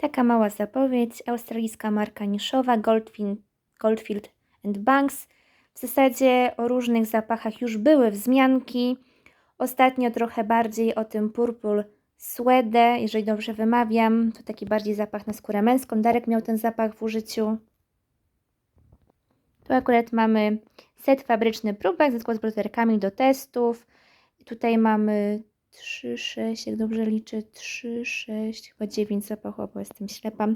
Taka mała zapowiedź. Australijska marka niszowa Goldfield, Goldfield Banks. W zasadzie o różnych zapachach już były wzmianki. Ostatnio trochę bardziej o tym Purple Suede, jeżeli dobrze wymawiam. To taki bardziej zapach na skórę męską. Darek miał ten zapach w użyciu. Tu akurat mamy set fabryczny próbek ze z broterkami do testów. Tutaj mamy 3, 6, jak dobrze liczę, 3, 6, chyba 9 zapachów, bo jestem ślepa,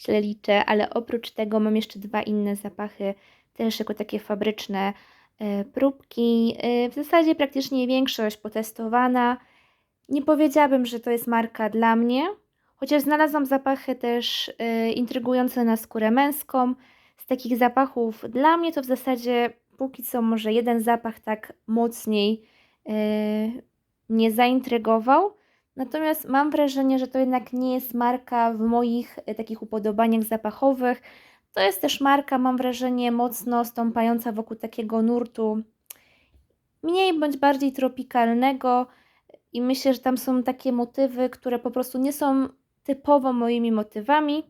źle liczę, ale oprócz tego mam jeszcze dwa inne zapachy, też jako takie fabryczne e, próbki. E, w zasadzie praktycznie większość potestowana. Nie powiedziałabym, że to jest marka dla mnie, chociaż znalazłam zapachy też e, intrygujące na skórę męską. Z takich zapachów dla mnie to w zasadzie póki co może jeden zapach tak mocniej mnie zaintrygował. Natomiast mam wrażenie, że to jednak nie jest marka w moich e, takich upodobaniach zapachowych. To jest też marka, mam wrażenie, mocno stąpająca wokół takiego nurtu mniej bądź bardziej tropikalnego. I myślę, że tam są takie motywy, które po prostu nie są typowo moimi motywami.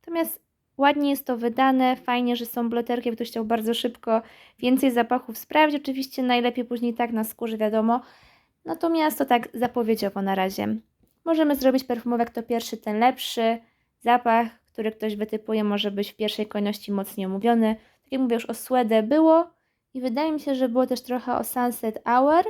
Natomiast ładnie jest to wydane, fajnie, że są bloterki, ktoś chciał bardzo szybko więcej zapachów sprawdzić. Oczywiście najlepiej później tak na skórze, wiadomo. Natomiast to tak zapowiedziowo na razie. Możemy zrobić perfumowek to pierwszy, ten lepszy. Zapach, który ktoś wytypuje, może być w pierwszej kolejności mocniej omówiony. Tak jak mówię, już o Suede było i wydaje mi się, że było też trochę o Sunset Hour.